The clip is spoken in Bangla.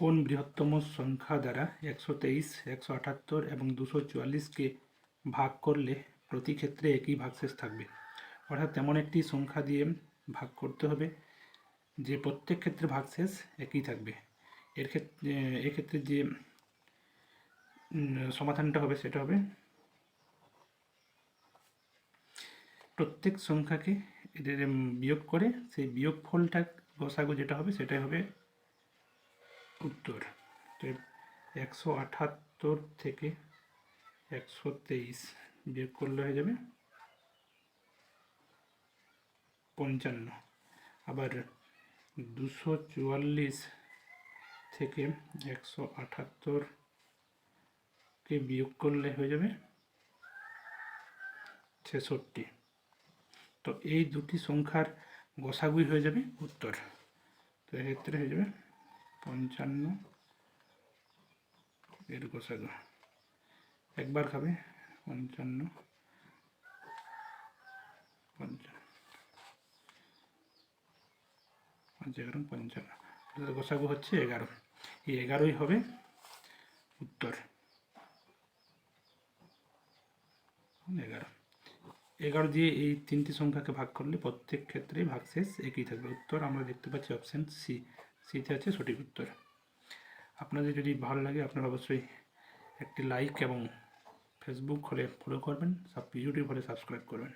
কোন বৃহত্তম সংখ্যা দ্বারা একশো তেইশ, একশো আটাত্তর এবং দুশো চুয়াল্লিশকে ভাগ করলে প্রতি ক্ষেত্রে একই ভাগশেষ থাকবে? অর্থাৎ তেমন একটি সংখ্যা দিয়ে ভাগ করতে হবে যে প্রত্যেক ক্ষেত্রে ভাগশেষ একই থাকবে। এর ক্ষেত্রে এক্ষেত্রে যে সমাধানটা হবে সেটা হবে প্রত্যেক সংখ্যাকে এদের বিয়োগ করে সেই বিয়োগ ফলটা গসাগু যেটা হবে সেটাই হবে উত্তর একশো আটাত্তর থেকে একশো তেইশ বিয়োগ করলে হয়ে যাবে পঞ্চান্ন। আবার দুশো চুয়াল্লিশ থেকে একশো আটাত্তরকে বিয়োগ করলে হয়ে যাবে ছেষট্টি। তো এই দুটি সংখ্যার গসাগুই হয়ে যাবে উত্তর। তো এক্ষেত্রে হয়ে যাবে পঞ্চান্ন। এর গোসাগু একবার খাবে? পঞ্চান্ন। পঞ্চান্ন। পাঁচ এগারো, পঞ্চান্ন। গোসাগু হচ্ছে এগারো। এই এগারোই হবে উত্তর। এগারো। এগারো দিয়ে এই তিনটি সংখ্যাকে ভাগ করলে প্রত্যেক ক্ষেত্রেই ভাগশেষ একই থাকবে। উত্তর আমরা দেখতে পাচ্ছি অপশান সি সিতে আছে সঠিক উত্তর। আপনাদের যদি ভালো লাগে, আপনারা অবশ্যই একটি লাইক এবং ফেসবুক হলে ফলো করবেন, সব ইউটিউব হলে সাবস্ক্রাইব করবেন।